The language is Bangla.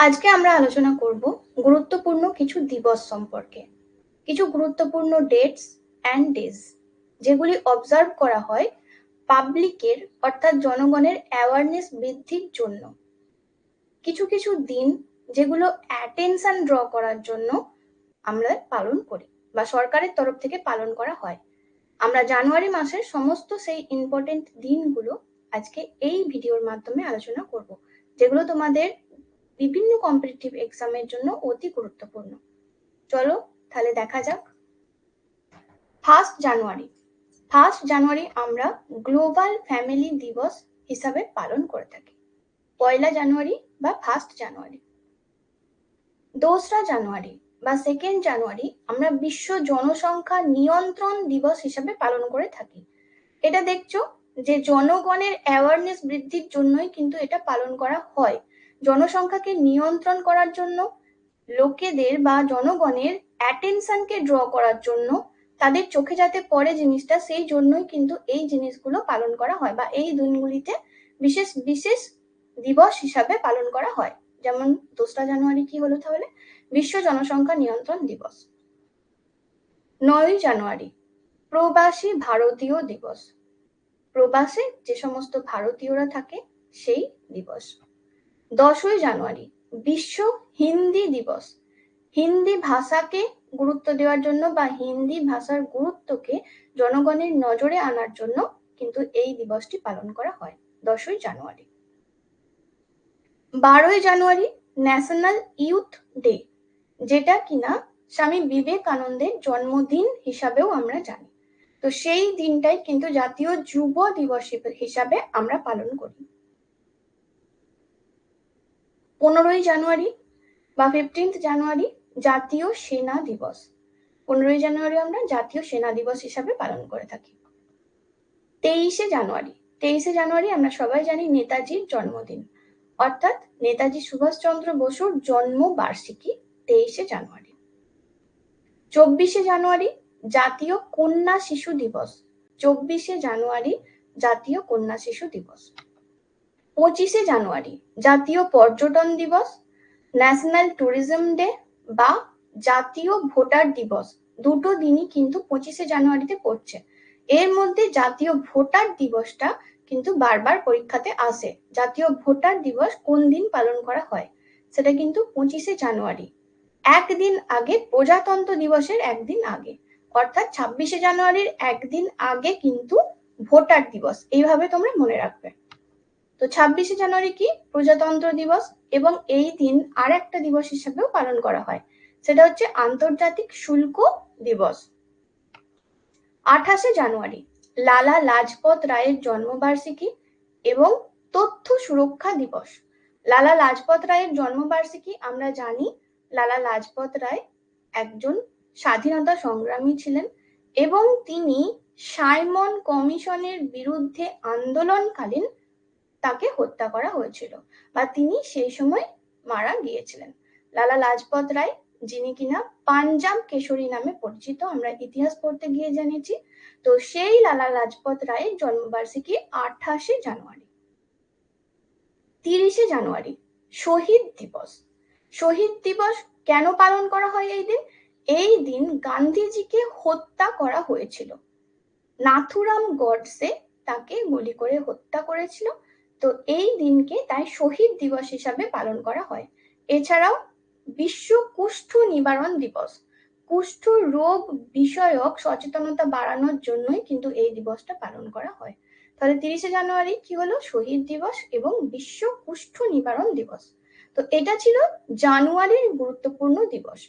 আজকে আমরা আলোচনা করব গুরুত্বপূর্ণ কিছু দিবস সম্পর্কে। কিছু গুরুত্বপূর্ণ ডেটস অ্যান্ড ডেজ যেগুলি অবজার্ভ করা হয় পাবলিকের অর্থাৎ জনগণের অ্যাওয়ারনেস বৃদ্ধির জন্য। কিছু কিছু দিন যেগুলো অ্যাটেনশন ড্র করার জন্য আমরা পালন করি বা সরকারের তরফ থেকে পালন করা হয়। আমরা জানুয়ারি মাসের সমস্ত সেই ইম্পর্টেন্ট দিনগুলো আজকে এই ভিডিওর মাধ্যমে আলোচনা করব, যেগুলো তোমাদের বিভিন্ন কম্পিটিটিভ এক্সামের জন্য অতি গুরুত্বপূর্ণ। চলো তাহলে দেখা যাক। ফার্স্ট জানুয়ারি ফার্স্ট জানুয়ারি আমরা গ্লোবাল ফ্যামিলি দিবস হিসাবে পালন করে থাকি। পয়লা জানুয়ারি বা ফার্স্ট জানুয়ারি দোসরা জানুয়ারি বা সেকেন্ড জানুয়ারি আমরা বিশ্ব জনসংখ্যা নিয়ন্ত্রণ দিবস হিসাবে পালন করে থাকি। এটা দেখছ যে জনগণের অ্যাওয়ারনেস বৃদ্ধির জন্যই কিন্তু এটা পালন করা হয়। জনসংখ্যাকে নিয়ন্ত্রণ করার জন্য, লোকেদের বা জনগণের অ্যাটেনশনকে ড্র করার জন্য তাদের চোখে যাতে পড়ে জিনিসটা, সেই জন্যই কিন্তু এই জিনিসগুলো পালন করা হয় বা এই দিনগুলিতে বিশেষ বিশেষ দিবস হিসাবে পালন করা হয়। যেমন দোসরা জানুয়ারি কি হলো তাহলে? বিশ্ব জনসংখ্যা নিয়ন্ত্রণ দিবস। নয়ই জানুয়ারি, প্রবাসী ভারতীয় দিবস। প্রবাসে যে সমস্ত ভারতীয়রা থাকে, সেই দিবস। দশই জানুয়ারি, বিশ্ব হিন্দি দিবস। হিন্দি ভাষাকে গুরুত্ব দেওয়ার জন্য বা হিন্দি ভাষার গুরুত্বকে জনগণের নজরে আনার জন্য কিন্তু এই দিবসটি পালন করা হয়, দশই জানুয়ারি। বারোই জানুয়ারি ন্যাশনাল ইউথ ডে যেটা কিনা স্বামী বিবেকানন্দের জন্মদিন হিসাবেও আমরা জানি। তো সেই দিনটাই কিন্তু জাতীয় যুব দিবস হিসাবে আমরা পালন করি। পনেরোই জানুয়ারি বা ফিফটিন্থ জানুয়ারি জাতীয় সেনা দিবস। পনেরোই জানুয়ারি আমরা জাতীয় সেনা দিবস হিসাবে পালন করে থাকি। তেইশে জানুয়ারি তেইশে জানুয়ারি আমরা সবাই জানি নেতাজির জন্মদিন। অর্থাৎ নেতাজি সুভাষচন্দ্র বসুর জন্ম বার্ষিকী তেইশে জানুয়ারি। চব্বিশে জানুয়ারি জাতীয় কন্যা শিশু দিবস। চব্বিশে জানুয়ারি জাতীয় কন্যা শিশু দিবস। পঁচিশে জানুয়ারি, জাতীয় পর্যটন দিবস ন্যাশনাল ট্যুরিজম ডে বা জাতীয় ভোটার দিবস। দুটো দিনই কিন্তু পঁচিশে জানুয়ারিতে পড়ছে। এর মধ্যে জাতীয় ভোটার দিবসটা কিন্তু বারবার পরীক্ষাতে আসে। জাতীয় ভোটার দিবস কোন দিন পালন করা হয়? সেটা কিন্তু পঁচিশে জানুয়ারি। একদিন আগে, প্রজাতন্ত্র দিবসের একদিন আগে। অর্থাৎ ছাব্বিশে জানুয়ারির একদিন আগে কিন্তু ভোটার দিবস। এইভাবে তোমরা মনে রাখবে। তো ছাব্বিশে জানুয়ারি কি? প্রজাতন্ত্র দিবস এবং এই দিন আর একটা দিবস হিসেবেও পালন করা হয়। সেটা হচ্ছে আন্তর্জাতিক শুল্ক দিবস। আঠাশে জানুয়ারি, লালা লাজপত রায়ের জন্মবার্ষিকী এবং তথ্য সুরক্ষা দিবস। লালা লাজপত রায়ের জন্মবার্ষিকী, আমরা জানি, লালা লাজপত রায় একজন স্বাধীনতা সংগ্রামী ছিলেন এবং তিনি সাইমন কমিশনের বিরুদ্ধে আন্দোলনকালীন তাকে হত্যা করা হয়েছিল বা তিনি সেই সময় মারা গিয়েছিলেন। লালা লাজপত রায়, যিনি কিনা পাঞ্জাব কেশরী নামে পরিচিত, আমরা ইতিহাস পড়তে গিয়ে জেনেছি। তো সেই লালা লাজপত রায়ের জন্মবার্ষিকী আঠাশে জানুয়ারি, তিরিশে জানুয়ারি, শহীদ দিবস। শহীদ দিবস কেন পালন করা হয় এই দিন? এই দিন গান্ধীজিকে হত্যা করা হয়েছিল। নাথুরাম গডসে তাকে গুলি করে হত্যা করেছিল। তো এই দিনকে তাই শহীদ দিবস হিসাবে পালন করা হয়। এছাড়াও বিশ্ব কুষ্ঠ নিবারণ দিবস। কুষ্ঠ রোগ বিষয়ক সচেতনতা বাড়ানোর জন্যই কিন্তু এই দিবসটা পালন করা হয়। তাহলে তিরিশে জানুয়ারি কি হলো? শহীদ দিবস এবং বিশ্ব কুষ্ঠ নিবারণ দিবস। তো এটা ছিল জানুয়ারির গুরুত্বপূর্ণ দিবস।